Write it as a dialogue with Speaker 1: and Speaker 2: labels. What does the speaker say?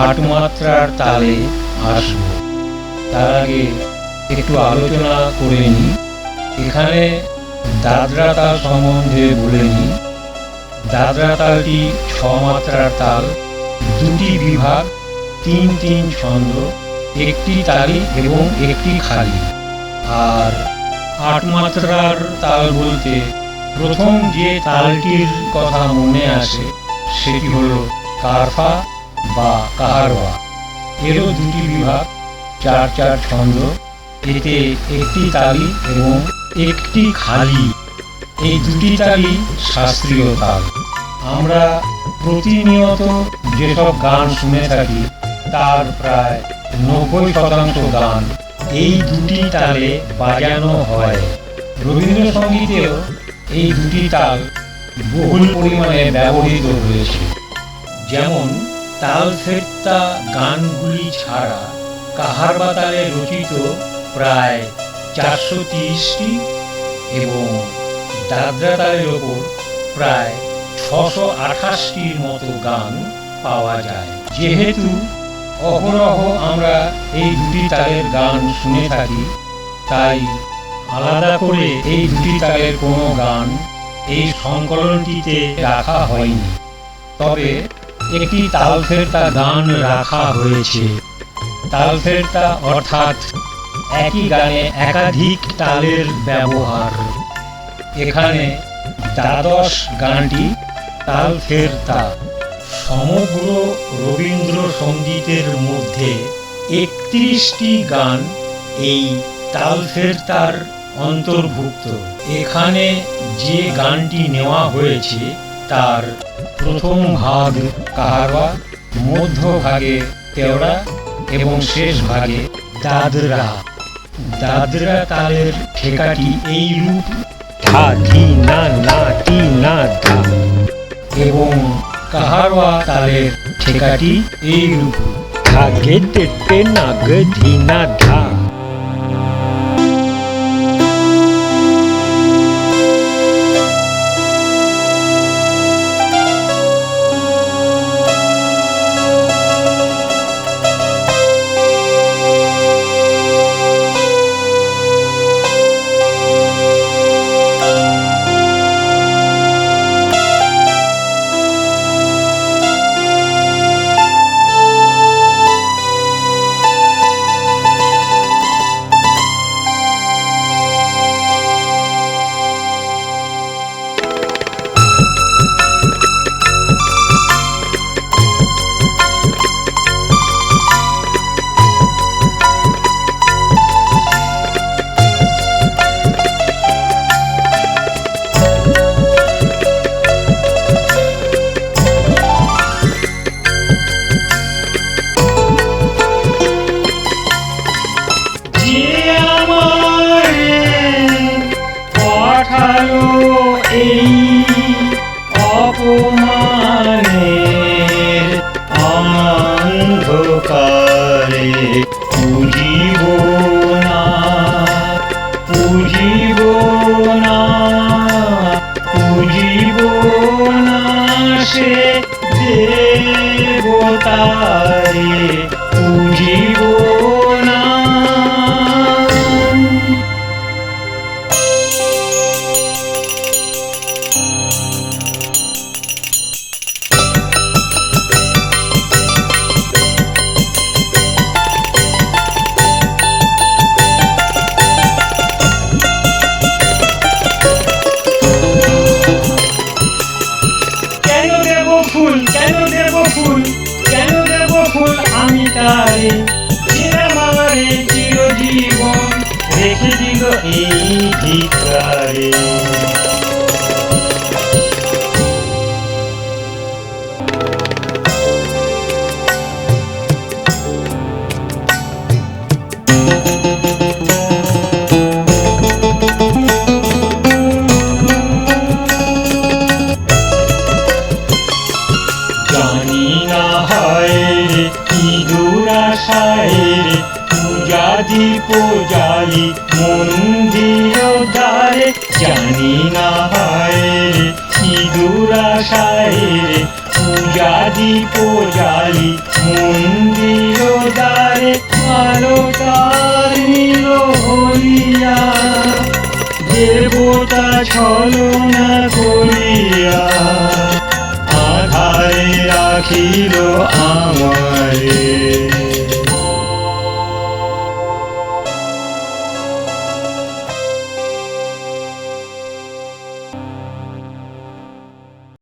Speaker 1: আট মাত্রার তালে আসব। তার আগে একটু আলোচনা করে নিই। এখানে দাদরা তাল সম্বন্ধে বলে নিই। দাদরা তালটি ছ মাত্রার তাল, দুটি বিভাগ, তিন তিন ছন্দ, একটি তালি এবং একটি খালি। আর আট মাত্রার তাল বলতে প্রথম যে তালটির কথা মনে আসে, সেটি হলো কারফা বা কাহারওয়া এরও দুটি বিভাগ, চার চার ছন্দ, এতে একটি তালি এবং একটি খালি। এই দুটি তালি শাস্ত্রীয় তাল। আমরা প্রতিনিয়ত যেসব গান শুনে থাকি, তার প্রায় নব্বই শতাংশ গান এই দুটি তালে বাজানো হয়। রবীন্দ্রসঙ্গীতেও এই দুটি তাল বহুল পরিমাণে ব্যবহৃত হয়েছে। যেমন তাল ফেরতা গানগুলি ছাড়া কাহারবা তালে রচিত প্রায় চারশো তিরিশটি এবং দাদরা তালের ওপর প্রায় ছশো আঠাশটির মতো গান পাওয়া যায়। যেহেতু অহরহ আমরা এই দুটি তালের গান শুনে থাকি, তাই আলাদা করে এই দুটি তালের কোনো গান এই সংকলনটিতে রাখা হয়নি। তবে একটি তাল ফেরতা গান রাখা হয়েছে। তাল ফেরতা অর্থাৎ একই গানে একাধিক তালের ব্যবহার। এখানে দ্বাদশ গানটি তাল ফেরতা সমগ্র রবীন্দ্রসঙ্গীতের মধ্যে একত্রিশটি গান এই তাল ফেরতার অন্তর্ভুক্ত। এখানে যে গানটি নেওয়া হয়েছে তার প্রথম ভাগ কাহারওয়া মধ্য ভাগে তেওড়া এবং শেষ ভাগে দাদরা। দাদরা তালের ঠেকাটি এই রূপ। না না, টি, না, ধা। এবং কাহারওয়া তালের ঠেকাটি এই রূপ। তে তে, না, গে ধি না পুজিব না পুজিব না পুজিব না সে কেন দেব ফুল? কেন দেব ফুল? আমি তারে চিরজীবন রেখে দিল এই ভিকারে আশায় রে ইঁদুর আশায় রে পূজাদি পূজালি মন্দির ধারে, জানি না হায় রে ইঁদুর আশায় রে পূজাদি পূজালি মন্দির দ্বারে আলোটার নীল হইয়া দেবতা ছলনা করিয়া। রাখিল আমারে